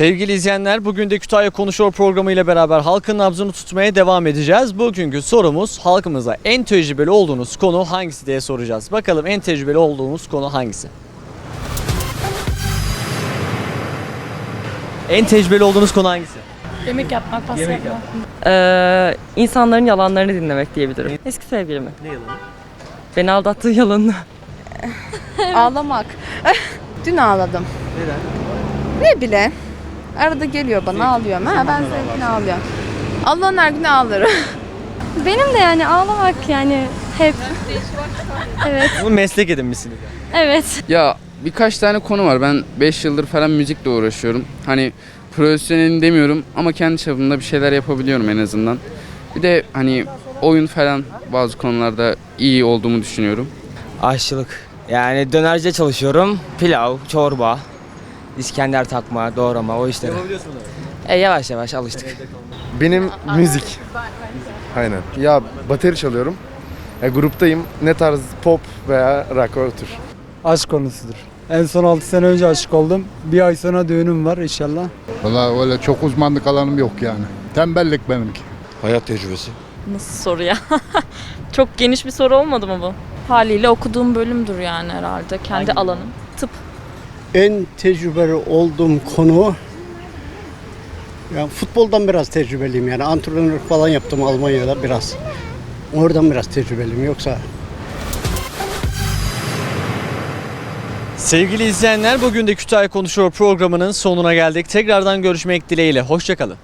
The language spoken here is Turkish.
Sevgili izleyenler bugün de Kütahya Konuşuyor programı ile beraber halkın nabzını tutmaya devam edeceğiz. Bugünkü sorumuz halkımıza en tecrübeli olduğunuz konu hangisi diye soracağız. Bakalım en tecrübeli olduğumuz konu hangisi? En tecrübeli olduğunuz konu hangisi? Yemek yapmak, pasta Yemek yapmak. Ee, insanların yalanlarını dinlemek diyebilirim. Eski sevgilimi. Ne yalanı? Beni aldattığı yalanını. Ağlamak. Dün ağladım. Neden? Ne bile. Arada geliyor bana ağlıyorum. Ha ben zevkine ağlıyorum. Allah'ın her günü ağlarım. Benim de yani ağlamak yani hep. Evet, Bunu meslek edinmişsiniz. yani. evet. Ya birkaç tane konu var. Ben 5 yıldır falan müzikle uğraşıyorum. Hani profesyonelim demiyorum ama kendi çapımda bir şeyler yapabiliyorum en azından. Bir de hani oyun falan bazı konularda iyi olduğumu düşünüyorum. Aşçılık. Yani dönercide çalışıyorum. Pilav, çorba, İskender takma, doğrama o işleri. Yapabiliyorsunuz. E yavaş yavaş alıştık. Benim müzik. Aynen. Ya bateri çalıyorum. Ya gruptayım. Ne tarz pop veya rock o tür. aşk konusudur. En son 6 sene önce aşık oldum. Bir ay sonra düğünüm var inşallah. Valla öyle çok uzmanlık alanım yok yani. Tembellik benimki. Hayat tecrübesi. Nasıl soru ya? Çok geniş bir soru olmadı mı bu? Haliyle okuduğum bölümdür yani herhalde. Kendi alanım. Tıp. En tecrübeli olduğum konu ya futboldan biraz tecrübeliyim yani antrenörlük falan yaptım Almanya'da biraz. Oradan biraz tecrübeliyim yoksa Sevgili izleyenler bugün de Kütahya Konuşuyor programının sonuna geldik. Tekrardan görüşmek dileğiyle. Hoşçakalın.